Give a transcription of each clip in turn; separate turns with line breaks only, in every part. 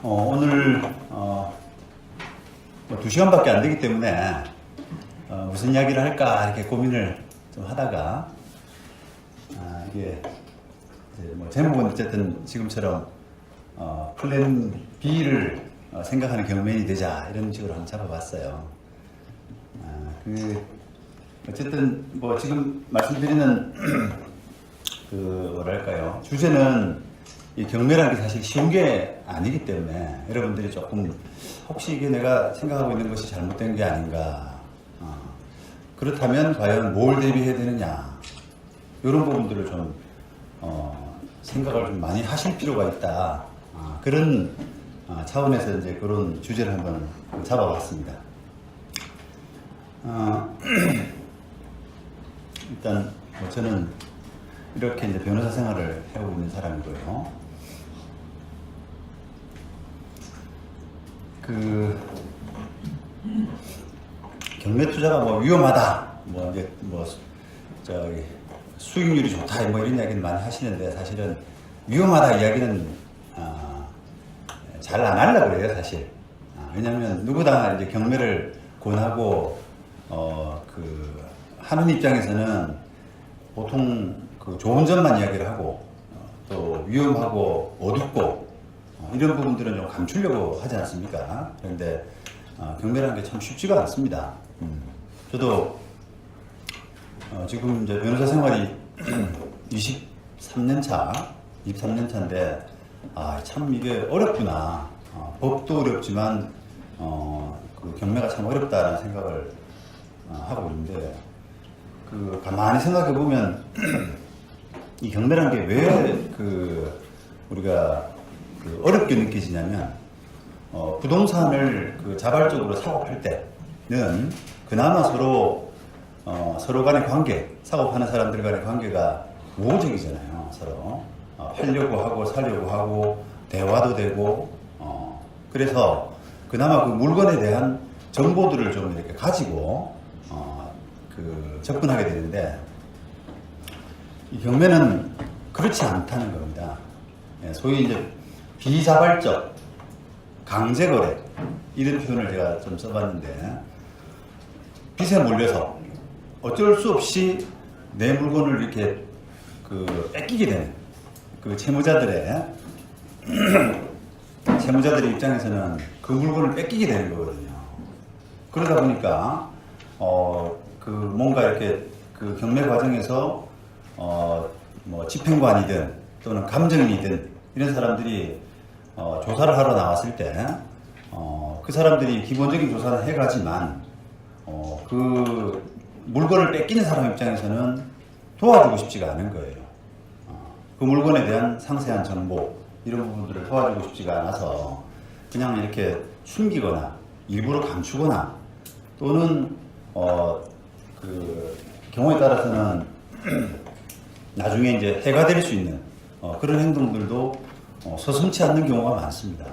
어, 오늘 어, 뭐두 시간밖에 안 되기 때문에 어, 무슨 이야기를 할까 이렇게 고민을 좀 하다가 아, 이게 뭐 제목은 어쨌든 지금처럼 어, 플랜 B를 어, 생각하는 경맨이 되자 이런 식으로 한번 잡아봤어요. 아, 그 어쨌든 뭐 지금 말씀드리는 그 뭐랄까요 주제는 이 경매라는 게 사실 쉬운 게 아니기 때문에 여러분들이 조금 혹시 이게 내가 생각하고 있는 것이 잘못된 게 아닌가 어, 그렇다면 과연 뭘 대비해야 되느냐 이런 부분들을 좀 어, 생각을 좀 많이 하실 필요가 있다 아, 그런 아, 차원에서 이제 그런 주제를 한번 잡아봤습니다. 어, 일단 뭐 저는 이렇게 이제 변호사 생활을 해오고 있는 사람이고요. 그 경매 투자가 뭐 위험하다, 뭐 이제 뭐 저기 수익률이 좋다, 뭐 이런 이야기는 많이 하시는데 사실은 위험하다 이야기는 잘안 하려고 그래요, 사실. 아, 왜냐하면 누구나 이제 경매를 권하고 어 그 하는 입장에서는 보통 그 좋은 점만 이야기를 하고 어, 또 위험하고 어둡고 어, 이런 부분들은 좀 감추려고 하지 않습니까? 그런데 어, 경매라는 게 참 쉽지가 않습니다. 음. 저도 어, 지금 이제 변호사 생활이 23년 차, 23년 차인데 아, 참 이게 어렵구나. 어, 법도 어렵지만 어, 그 경매가 참 어렵다는 생각을 어, 하고 있는데 그 가만히 생각해 보면 이 경매라는 게왜 그 우리가 그 어렵게 느껴지냐면 어, 부동산을 그 자발적으로 사고팔 때는 그나마 서로 어, 서로 간의 관계, 사고파는 사람들 간의 관계가 우호적이잖아요. 서로 어, 팔려고 하고 살려고 하고 대화도 되고 어, 그래서 그나마 그 물건에 대한 정보들을 좀 이렇게 가지고 어, 그 접근하게 되는데 이 경매는 그렇지 않다는 겁니다. 예, 소위 이제 비자발적 강제거래 이런 표현을 제가 좀 써봤는데 빚에 몰려서 어쩔 수 없이 내 물건을 이렇게 그 뺏기게 되는 그 채무자들의 채무자들의 입장에서는 그 물건을 뺏기게 되는 거거든요. 그러다 보니까 어 그 뭔가 이렇게 그 경매 과정에서 어 뭐 집행관이든 또는 감정이든 이런 사람들이 어 조사를 하러 나왔을 때 어 그 사람들이 기본적인 조사를 해가지만 어, 그 물건을 뺏기는 사람 입장에서는 도와주고 싶지가 않은 거예요. 어, 그 물건에 대한 상세한 정보 이런 부분들을 도와주고 싶지가 않아서 그냥 이렇게 숨기거나 일부러 감추거나 또는 어, 그 경우에 따라서는 나중에 이제 해가 될 수 있는 어, 그런 행동들도 어, 서슴치 않는 경우가 많습니다.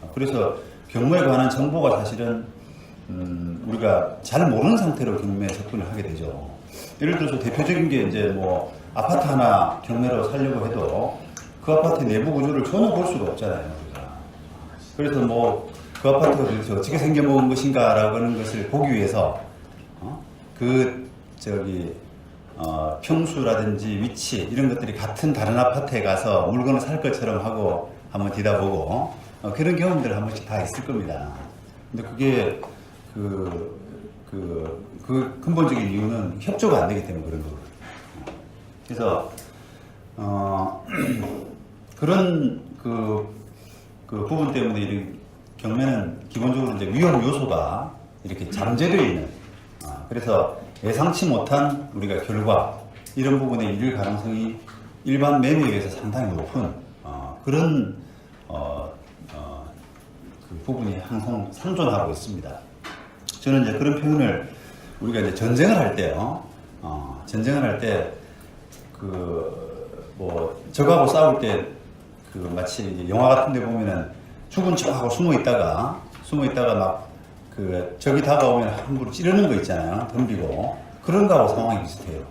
어, 그래서 경무에 관한 정보가 사실은 음, 우리가 잘 모르는 상태로 경매에 접근을 하게 되죠. 예를 들어서 대표적인 게 이제 뭐 아파트 하나 경매로 살려고 해도 그 아파트 내부 구조를 전혀 볼 수가 없잖아요. 우리가. 그래서 뭐 그 아파트가 도대체 어떻게 생겨먹은 것인가라고 하는 것을 보기 위해서 어? 그 저기 어, 평수라든지 위치 이런 것들이 같은 다른 아파트에 가서 물건을 살 것처럼 하고 한번 뒤다보고 어, 그런 경험들 한 번씩 다 있을 겁니다. 근데 그게 그, 그, 그 근본적인 이유는 협조가 안 되기 때문에 그런 거거든요. 그래서, 어, 그런 그, 그 부분 때문에 이 경매는 기본적으로 이제 위험 요소가 이렇게 잠재되어 있는, 아, 그래서 예상치 못한 우리가 결과, 이런 부분에 이를 가능성이 일반 매매에 비해서 상당히 높은, 어, 그런, 어, 어, 그 부분이 항상 상존하고 있습니다. 저는 이제 그런 표현을 우리가 이제 전쟁을 할 때요, 어, 전쟁을 할 때, 그, 뭐, 적하고 싸울 때, 그, 마치 영화 같은 데 보면은 죽은 척하고 숨어 있다가, 숨어 있다가 막, 그, 적이 다가오면 함부로 찌르는 거 있잖아요. 덤비고. 그런 거하고 상황이 비슷해요.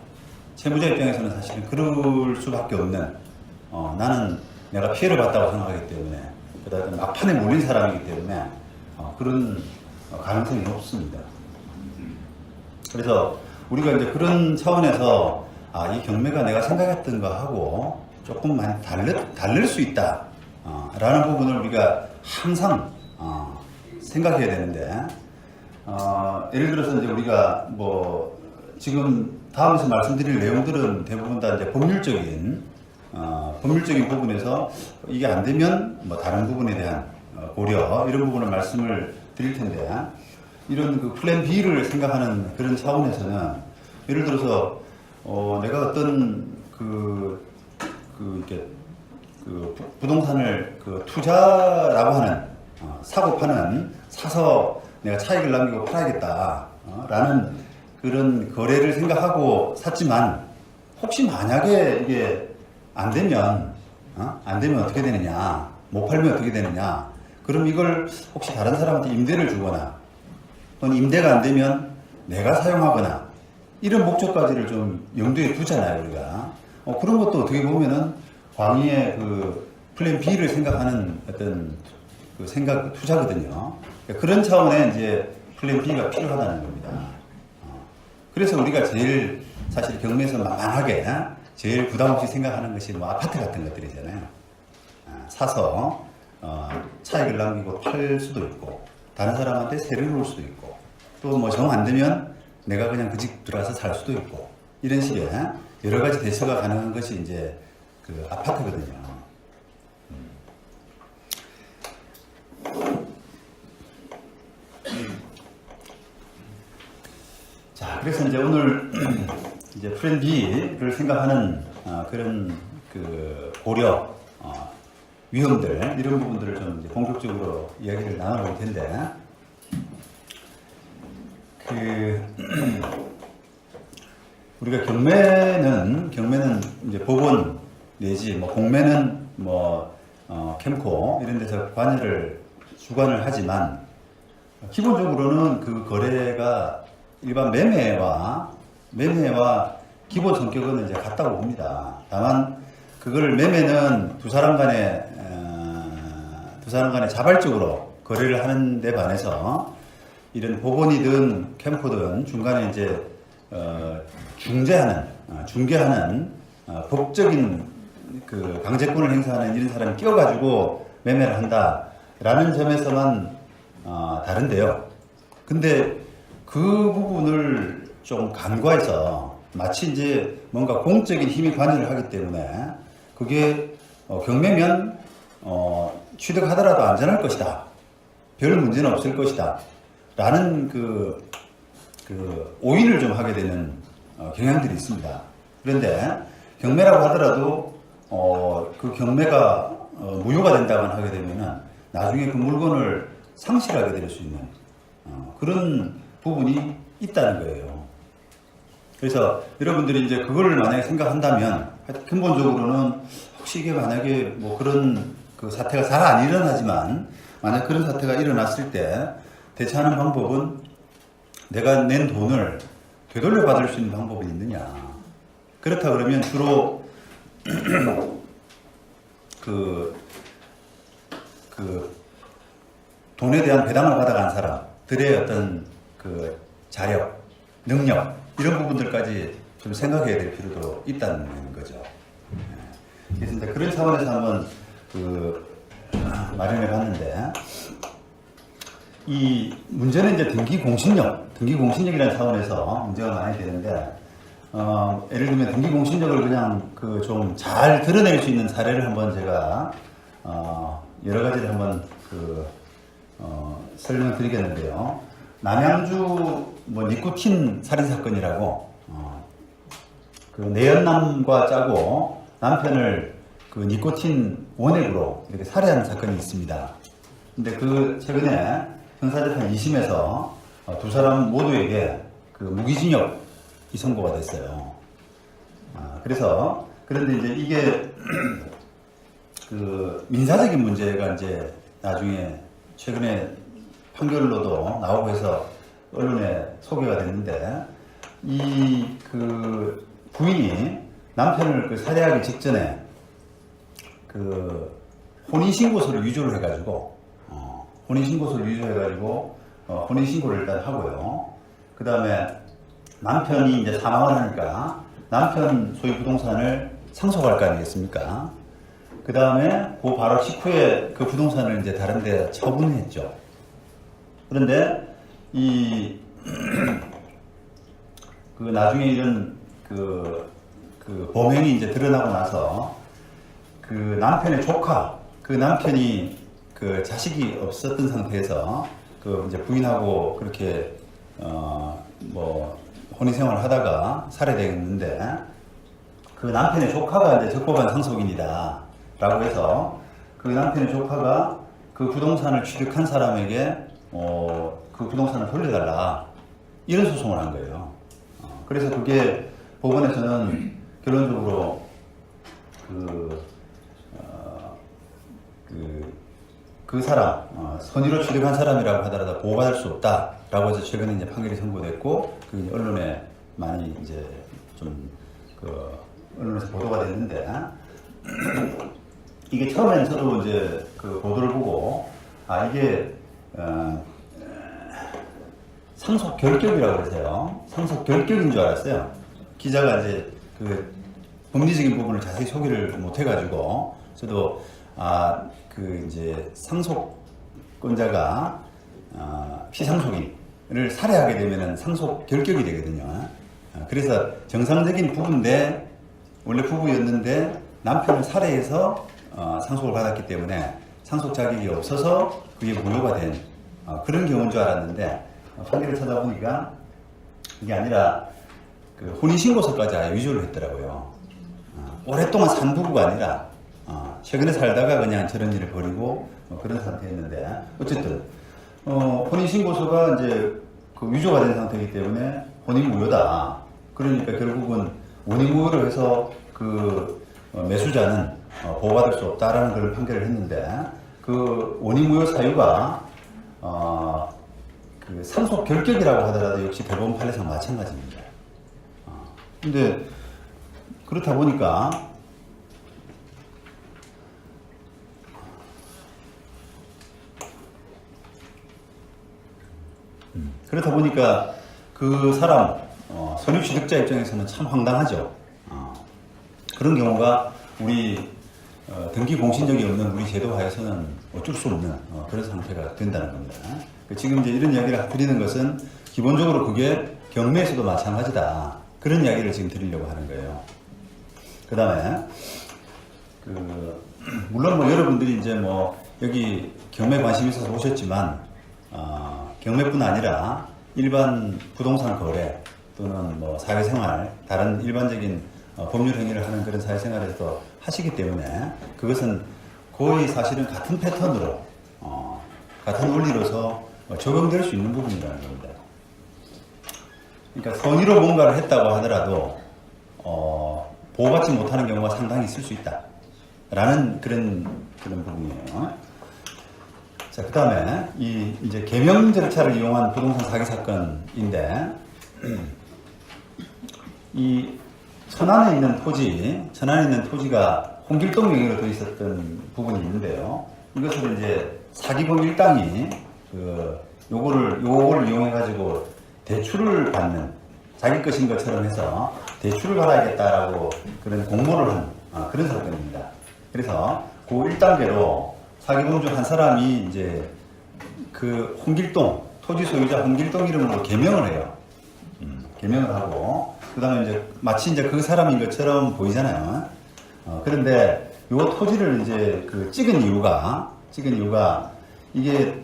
채무자 입장에서는 사실은 그럴 수밖에 없는, 어, 나는 내가 피해를 봤다고 생각하기 때문에 그다음에 막판에 몰린 사람이기 때문에 어, 그런 어, 가능성이 높습니다. 그래서 우리가 이제 그런 차원에서 아, 이 경매가 내가 생각했던 거하고 조금 많이 다를, 다를 수 있다. 어, 라는 부분을 우리가 항상 어, 생각해야 되는데, 어, 예를 들어서 이제 우리가 뭐 지금 다음에서 말씀드릴 내용들은 대부분 다 이제 법률적인 어, 법률적인 부분에서 이게 안 되면 뭐 다른 부분에 대한 어, 고려 이런 부분을 말씀을 드릴 텐데 이런 그 플랜 B를 생각하는 그런 차원에서는 예를 들어서 어, 내가 어떤 그, 그 이렇게 그 부- 부동산을 그 투자라고 하는 어, 사고 파는 사서 내가 차익을 남기고 팔아야겠다 어, 라는 그런 거래를 생각하고 샀지만 혹시 만약에 이게 안 되면 어? 안 되면 어떻게 되느냐 못 팔면 어떻게 되느냐 그럼 이걸 혹시 다른 사람한테 임대를 주거나 또는 임대가 안 되면 내가 사용하거나 이런 목적까지를 좀 염두에 두잖아요 우리가 어, 그런 것도 어떻게 보면은 광의의 그 플랜 B를 생각하는 어떤 그 생각 투자거든요. 그러니까 그런 차원의 이제 플랜 B가 필요하다는 겁니다. 어, 그래서 우리가 제일 사실 경매에서 만만하게 제일 부담 없이 생각하는 것이 뭐 아파트 같은 것들이잖아요. 아, 사서 어, 차익을 남기고 팔 수도 있고 다른 사람한테 세를 놓을 수도 있고 또 뭐 정 안 되면 내가 그냥 그 집 들어가서 살 수도 있고 이런 식의 여러 가지 대처가 가능한 것이 이제 그 아파트거든요. 자, 그래서 이제 오늘 이제 프렌 B를 생각하는 아, 그런 그 고려 어, 위험들 이런 부분들을 좀 본격적으로 이야기를 나눠볼 텐데. 그 우리가 경매는 경매는 이제 법원 내지 뭐 공매는 뭐 어, 캠코 이런 데서 관여를 주관을 하지만 기본적으로는 그 거래가 일반 매매와 매매와 기본 성격은 이제 같다고 봅니다. 다만 그걸 매매는 두 사람 간에 어, 두 사람 간에 자발적으로 거래를 하는 데 반해서 이런 법원이든 캠코든 중간에 이제 어, 중재하는 어, 중개하는 어, 법적인 그 강제권을 행사하는 이런 사람이 끼어가지고 매매를 한다라는 점에서만 어, 다른데요. 근데 그 부분을 좀 간과해서 마치 이제 뭔가 공적인 힘이 관여를 하기 때문에 그게 어, 경매면 어, 취득하더라도 안전할 것이다. 별 문제는 없을 것이다. 라는 그, 그 오인을 좀 하게 되는 어, 경향들이 있습니다. 그런데 경매라고 하더라도 어, 그 경매가 어, 무효가 된다고 하게 되면은 나중에 그 물건을 상실하게 될 수 있는 어, 그런 부분이 있다는 거예요. 그래서 여러분들이 이제 그거를 만약에 생각한다면 근본적으로는 혹시 이게 만약에 뭐 그런 그 사태가 잘 안 일어나지만 만약 그런 사태가 일어났을 때 대처하는 방법은 내가 낸 돈을 되돌려 받을 수 있는 방법이 있느냐. 그렇다 그러면 주로 그, 그 돈에 대한 배당을 받아간 사람들의 어떤 그 자력, 능력 이런 부분들까지 좀 생각해야 될 필요도 있다는 거죠. 예. 그래서 이제 그런 차원에서 한번 그 아, 마련해 봤는데 이 문제는 이제 등기 공신력, 등기 공신력이라는 차원에서 문제가 많이 되는데 어, 예를 들면 등기 공신력을 그냥 그 좀 잘 드러낼 수 있는 사례를 한번 제가 어, 여러 가지를 한번 그 어, 설명을 드리겠는데요. 남양주 뭐 니코틴 살인 사건이라고 어, 그 내연남과 짜고 남편을 그 니코틴 원액으로 이렇게 살해하는 사건이 있습니다. 근데 그 최근에 형사재판 2심에서 어, 두 사람 모두에게 그 무기징역이 선고가 됐어요. 아, 그래서 그런데 이제 이게 그 민사적인 문제가 이제 나중에 최근에 판결로도 나오고 해서 언론에 소개가 됐는데 이 그 부인이 남편을 그 살해하기 직전에 그 혼인신고서를 위조를 해가지고, 어, 혼인신고서를 위조해가지고, 어, 혼인신고를 일단 하고요. 그 다음에 남편이 이제 사망을 하니까 남편 소유 부동산을 상속할 거 아니겠습니까? 그 다음에 그 바로 직후에 그 부동산을 이제 다른 데 처분했죠. 그런데 이, 그 나중에 이런 그, 그 범행이 이제 드러나고 나서 그 남편의 조카, 그 남편이 그 자식이 없었던 상태에서 그 이제 부인하고 그렇게 어 뭐 혼인 생활을 하다가 살해되었는데 그 남편의 조카가 이제 적법한 상속인이다. 라고 해서 그 남편의 조카가 그 부동산을 취득한 사람에게 어, 그 부동산을 돌려달라. 이런 소송을 한 거예요. 어, 그래서 그게 법원에서는 결론적으로 그, 어, 그, 그 사람, 어, 선의로 취득한 사람이라고 하더라도 보호받을 수 없다라고 해서 최근에 이제 판결이 선고됐고, 그 언론에 많이 이제 좀, 그, 언론에서 보도가 됐는데, 이게 처음에는 저도 이제 그 보도를 보고, 아, 이게, 어, 상속 결격이라고 그러세요. 상속 결격인 줄 알았어요. 기자가 이제 그 법리적인 부분을 자세히 소개를 못 해가지고 저도 아 그 이제 상속권자가 아, 피상속인을 살해하게 되면은 상속 결격이 되거든요. 아, 그래서 정상적인 부부인데 원래 부부였는데 남편을 살해해서 어, 상속을 받았기 때문에 상속 자격이 없어서 그게 무효가 된 어, 그런 경우인 줄 알았는데 어, 판결을 찾아보니까 이게 아니라 그 혼인신고서까지 아예 위조를 했더라고요. 어, 오랫동안 산 부부가 아니라 어, 최근에 살다가 그냥 저런 일을 벌이고 어, 그런 상태였는데 어쨌든 어, 혼인신고서가 이제 그 위조가 된 상태이기 때문에 혼인 무효다. 그러니까 결국은 원인 무효로 해서 그 어, 매수자는 어, 보호받을 수 없다라는 걸 판결을 했는데 그 원인무효 사유가 어, 그 상속 결격이라고 하더라도 역시 대법원 판례상 마찬가지입니다. 어, 근데 그렇다 보니까 음, 그렇다 보니까 그 사람 어, 선유 취득자 입장에서는 참 황당하죠. 어, 그런 경우가 우리 어, 등기 공신력이 없는 우리 제도 하에서는 어쩔 수 없는 어, 그런 상태가 된다는 겁니다. 그 지금 이제 이런 이야기를 드리는 것은 기본적으로 그게 경매에서도 마찬가지다. 그런 이야기를 지금 드리려고 하는 거예요. 그 다음에 그 물론 뭐 여러분들이 이제 뭐 여기 경매 관심 있어서 오셨지만 어, 경매뿐 아니라 일반 부동산 거래 또는 뭐 사회생활 다른 일반적인 어, 법률 행위를 하는 그런 사회생활에서 하시기 때문에 그것은 거의 사실은 같은 패턴으로 어, 같은 원리로서 어, 적용될 수 있는 부분이라는 겁니다. 그러니까 선의로 뭔가를 했다고 하더라도 어, 보호받지 못하는 경우가 상당히 있을 수 있다. 라는 그런 그런 부분이에요. 자, 그 다음에 이 이제 개명 절차를 이용한 부동산 사기 사건인데 이 천안에 있는 토지, 천안에 있는 토지가 홍길동 명의로 돼 있었던 부분이 있는데요. 이것을 이제 사기범 일당이 그 요거를 요거를 이용해 가지고 대출을 받는 자기 것인 것처럼 해서 대출을 받아야겠다라고 그런 공모를 한 아, 그런 사건입니다. 그래서 그 1단계로 사기범 중 한 사람이 이제 그 홍길동 토지 소유자 홍길동 이름으로 개명을 해요. 음, 개명을 하고 그다음에 이제 마치 이제 그 사람인 것처럼 보이잖아요. 어, 그런데 요 토지를 이제 그 찍은 이유가 찍은 이유가 이게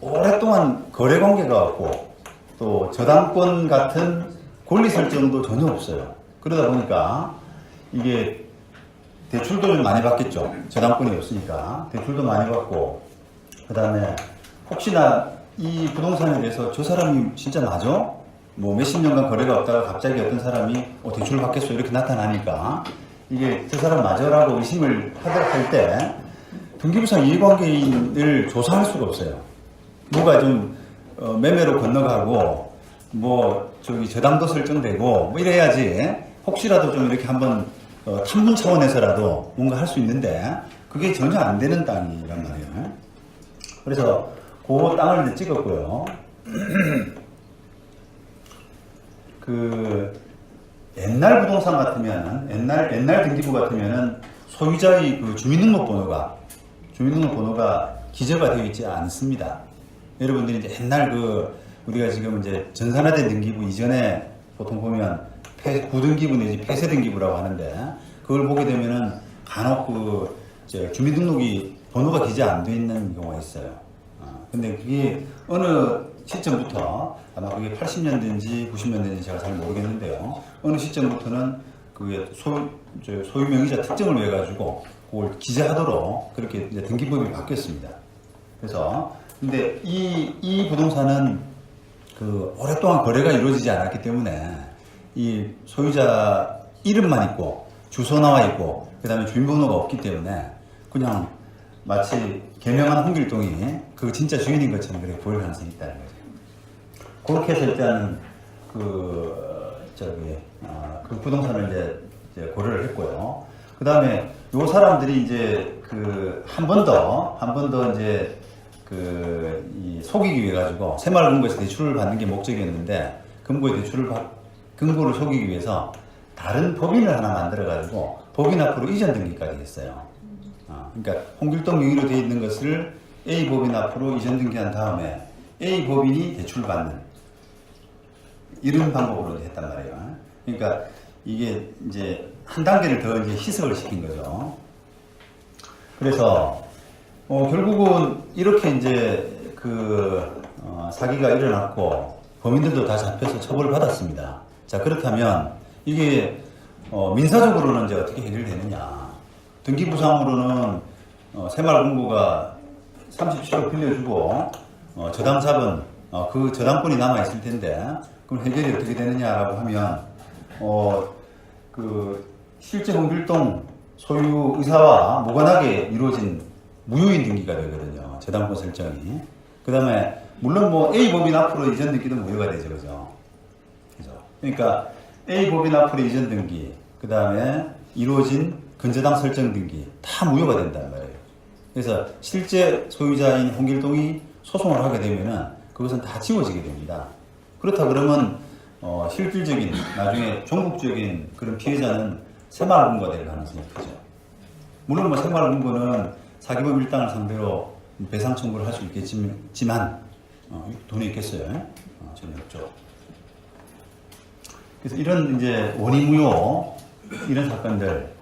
오랫동안 거래 관계가 없고 또 저당권 같은 권리 설정도 전혀 없어요. 그러다 보니까 이게 대출도 좀 많이 받겠죠. 저당권이 없으니까 대출도 많이 받고 그 다음에 혹시나 이 부동산에 대해서 저 사람이 진짜 맞아? 뭐 몇십 년간 거래가 없다가 갑자기 어떤 사람이 어, 대출을 받겠어 이렇게 나타나니까 이게 저 사람 맞아라고 의심을 하도록 할때 등기부상 이해관계인을 조사할 수가 없어요. 뭐가 좀 어, 매매로 건너가고 뭐 저기 저당도 설정되고 뭐 이래야지 혹시라도 좀 이렇게 한번 어, 탐문 차원에서라도 뭔가 할 수 있는데 그게 전혀 안 되는 땅이란 말이에요. 그래서 그 땅을 찍었고요. 그 옛날 부동산 같으면은 옛날 옛날 등기부 같으면은 소유자의 그 주민등록번호가 주민등록번호가 기재가 되어 있지 않습니다. 여러분들이 이제 옛날 그 우리가 지금 이제 전산화된 등기부 이전에 보통 보면 폐, 구등기부 내지 폐쇄 등기부라고 하는데 그걸 보게 되면은 간혹 그 주민등록이 번호가 기재 안 돼 있는 경우가 있어요. 어, 근데 그게 어느 시점부터 아마 그게 80년대인지 90년대인지 제가 잘 모르겠는데요. 어느 시점부터는 그게 소, 저 소유 명의자 특정을 위해 가지고 그걸 기재하도록 그렇게 이제 등기법이 바뀌었습니다. 그래서 근데 이, 이 부동산은 그 오랫동안 거래가 이루어지지 않았기 때문에 이 소유자 이름만 있고 주소 나와 있고 그 다음에 주민번호가 없기 때문에 그냥 마치 개명한 홍길동이 그 진짜 주인인 것처럼 그렇게 보일 가능성이 있다는 거죠. 그렇게 해서 일단 그 저기 아, 그 부동산을 이제, 이제 고려를 했고요. 그 다음에 요 사람들이 이제 그 한 번 더 한 번 더 이제 그 이 속이기 위해 가지고 새마을 금고에서 대출을 받는 게 목적이었는데 금고에 대출을 받 금고를 속이기 위해서 다른 법인을 하나 만들어 가지고 법인 앞으로 이전 등기까지 했어요. 아, 그러니까 홍길동 명의로 되어 있는 것을 A 법인 앞으로 이전 등기한 다음에 A 법인이 대출을 받는 이런 방법으로 했단 말이에요. 그러니까 이게 이제 한 단계를 더 이제 희석을 시킨 거죠. 그래서 어, 결국은 이렇게 이제 그 어, 사기가 일어났고 범인들도 다 잡혀서 처벌을 받았습니다. 자 그렇다면 이게 어, 민사적으로는 이제 어떻게 해결되느냐? 등기부상으로는 어, 새마을금고가 37억 빌려주고 어, 저당자본 어, 그 저당권이 남아 있을 텐데 그럼 해결이 어떻게 되느냐라고 하면 어, 그 실제 홍길동 소유 의사와 무관하게 이루어진 무효인 등기가 되거든요. 저당권 설정이. 그 다음에 물론 뭐 A 법인 앞으로 이전 등기도 무효가 되죠, 그죠? 그죠? 그러니까 A 법인 앞으로 이전 등기, 그 다음에 이루어진 근저당 설정 등기 다 무효가 된단 말이에요. 그래서 실제 소유자인 홍길동이 소송을 하게 되면은 그것은 다 지워지게 됩니다. 그렇다 그러면 어, 실질적인 나중에 종국적인 그런 피해자는 새마을금고가 될 가능성이 크죠. 물론 뭐 새마을금고는 사기범 일당을 상대로 배상 청구를 할 수 있겠지만 어, 돈이 있겠어요? 어, 전혀 없죠. 그래서 이런 이제 원의무효 이런 사건들